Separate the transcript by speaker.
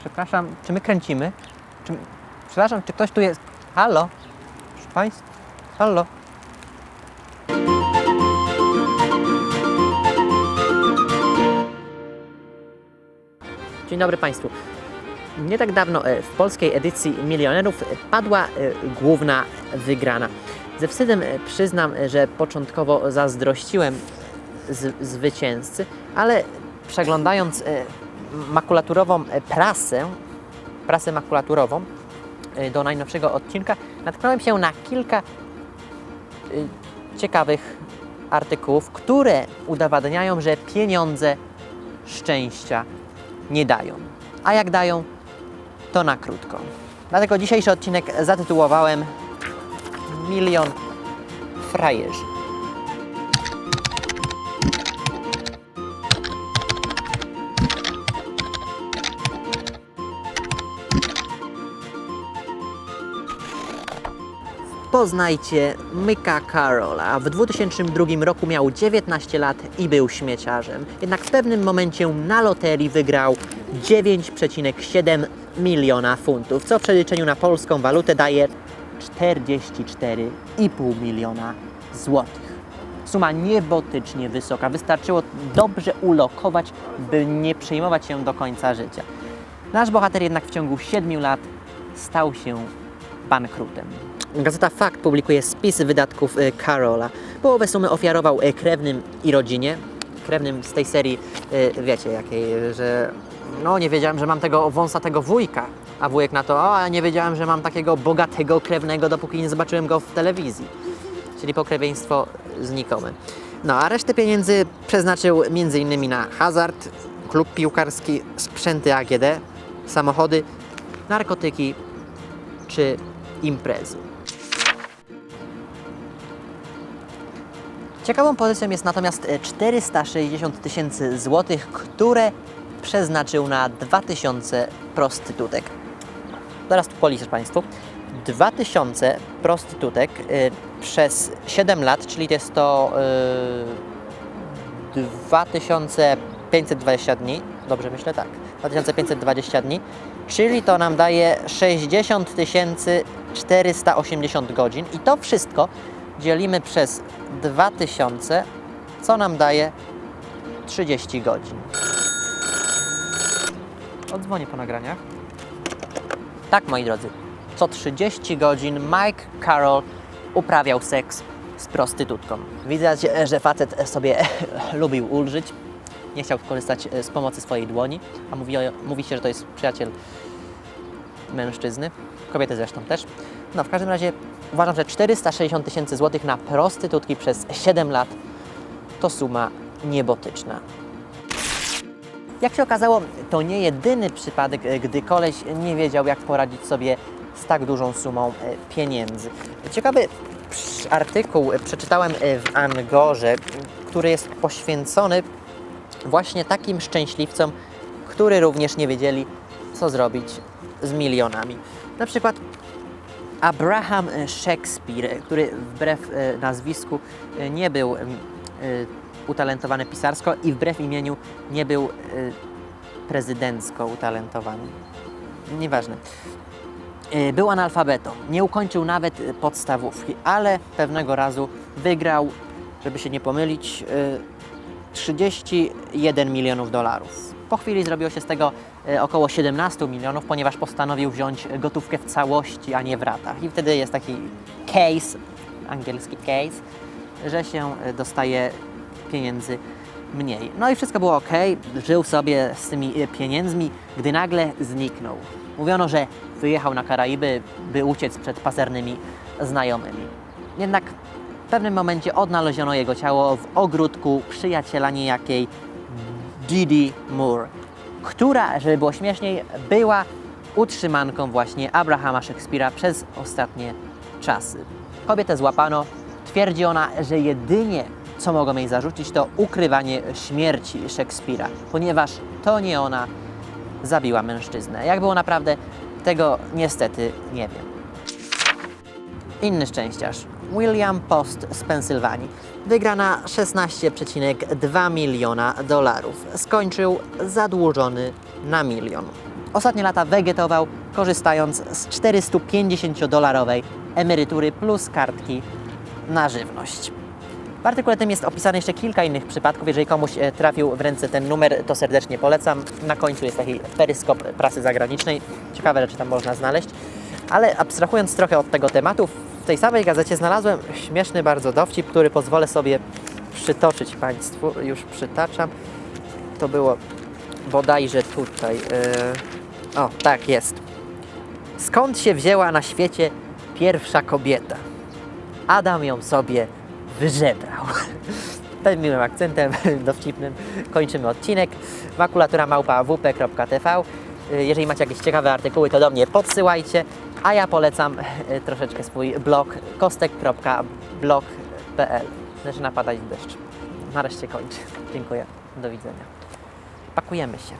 Speaker 1: Przepraszam, czy my kręcimy? Czy, przepraszam, czy ktoś tu jest? Halo? Proszę Państwa? Halo? Dzień dobry Państwu. Nie tak dawno e, w polskiej edycji Milionerów padła e, główna wygrana. Ze wstydem e, przyznam, że początkowo zazdrościłem zwycięzcy, ale przeglądając makulaturową e, prasę, prasę makulaturową e, do najnowszego odcinka, natknąłem się na kilka e, ciekawych artykułów, które udowadniają, że pieniądze szczęścia nie dają. A jak dają, to na krótko. Dlatego dzisiejszy odcinek zatytułowałem Milion frajerzy. Poznajcie Micka Carola. W 2002 roku miał 19 lat i był śmieciarzem. Jednak w pewnym momencie na loterii wygrał 9,7 miliona funtów, co w przeliczeniu na polską walutę daje 44,5 miliona złotych. Suma niebotycznie wysoka. Wystarczyło dobrze ulokować, by nie przejmować się do końca życia. Nasz bohater jednak w ciągu 7 lat stał się bankrutem. Gazeta Fakt publikuje spis wydatków y, Karola. Połowę sumy ofiarował y, krewnym i rodzinie. Krewnym z tej serii, y, wiecie jakiej, że no nie wiedziałem, że mam tego wąsatego wujka, a wujek na to, a nie wiedziałem, że mam takiego bogatego krewnego, dopóki nie zobaczyłem go w telewizji. Czyli pokrewieństwo znikome. No a resztę pieniędzy przeznaczył m.in. na hazard, klub piłkarski, sprzęty AGD, samochody, narkotyki czy imprezy. Ciekawą pozycją jest natomiast e, 460 tysięcy złotych, które przeznaczył na 2000 prostytutek. Tu policzę Państwu. 2000 prostytutek y, przez 7 lat, czyli to jest to y, 2520 dni. Dobrze myślę? Tak. 2520 dni. Czyli to nam daje 60 480 godzin. I to wszystko dzielimy przez 2000, co nam daje 30 godzin. Odzwonię po nagraniach. Tak, moi drodzy, co 30 godzin Mike Carroll uprawiał seks z prostytutką. Widać, że facet sobie lubił ulżyć, nie chciał korzystać z pomocy swojej dłoni, a mówi, mówi się, że to jest przyjaciel mężczyzny, kobiety zresztą też. No, w każdym razie uważam, że 460 tysięcy złotych na prostytutki przez 7 lat to suma niebotyczna. Jak się okazało, to nie jedyny przypadek, e, gdy koleś nie wiedział, jak poradzić sobie z tak dużą sumą e, pieniędzy. Ciekawy artykuł e, przeczytałem w Angorze, który jest poświęcony właśnie takim szczęśliwcom, którzy również nie wiedzieli, co zrobić z milionami. Na przykład Abraham Shakespeare, który wbrew e, nazwisku e, nie był e, utalentowany pisarsko i wbrew imieniu nie był prezydencko utalentowany. Nieważne. Był analfabetą, nie ukończył nawet podstawówki, ale pewnego razu wygrał, żeby się nie pomylić, e, 31 milionów dolarów. Po chwili zrobiło się z tego e, około 17 milionów, ponieważ postanowił wziąć gotówkę w całości, a nie w ratach. I wtedy jest taki case, angielski case, że się e, dostaje pieniędzy mniej. No i wszystko było ok, żył sobie z tymi e, pieniędzmi, gdy nagle zniknął. Mówiono, że wyjechał na Karaiby, by uciec przed pazernymi znajomymi. Jednak w pewnym momencie odnaleziono jego ciało w ogródku przyjaciela niejakiej Didi Moore, która, żeby było śmieszniej, była utrzymanką właśnie Abrahama Szekspira przez ostatnie czasy. Kobietę złapano, twierdzi ona, że jedynie co mogą jej zarzucić to ukrywanie śmierci Szekspira, ponieważ to nie ona zabiła mężczyznę. Jak było naprawdę, tego niestety nie wiem. Inny szczęściarz, William Post z Pensylwanii, wygra na 16,2 miliona dolarów. Skończył zadłużony na milion. ostatnie lata wegetował, korzystając z 450-dolarowej emerytury plus kartki na żywność. W artykule tym jest opisane jeszcze kilka innych przypadków. Jeżeli komuś e, trafił w ręce ten numer, to serdecznie polecam. Na końcu jest taki peryskop prasy zagranicznej. Ciekawe rzeczy tam można znaleźć. Ale abstrahując trochę od tego tematu, w tej samej gazecie znalazłem śmieszny bardzo dowcip, który pozwolę sobie przytoczyć Państwu. Już przytaczam. To było bodajże tutaj. e, O, tak jest. Skąd się wzięła na świecie pierwsza kobieta? Adam ją sobie wyżebrał. Tym miłym akcentem dowcipnym kończymy odcinek. Makulatura małpa wp.tv. Y, Jeżeli macie jakieś ciekawe artykuły, to do mnie podsyłajcie, a ja polecam y, troszeczkę swój blog kostek.blog.pl. Zaczyna padać deszcz. Nareszcie kończy. Dziękuję. Do widzenia. Pakujemy się.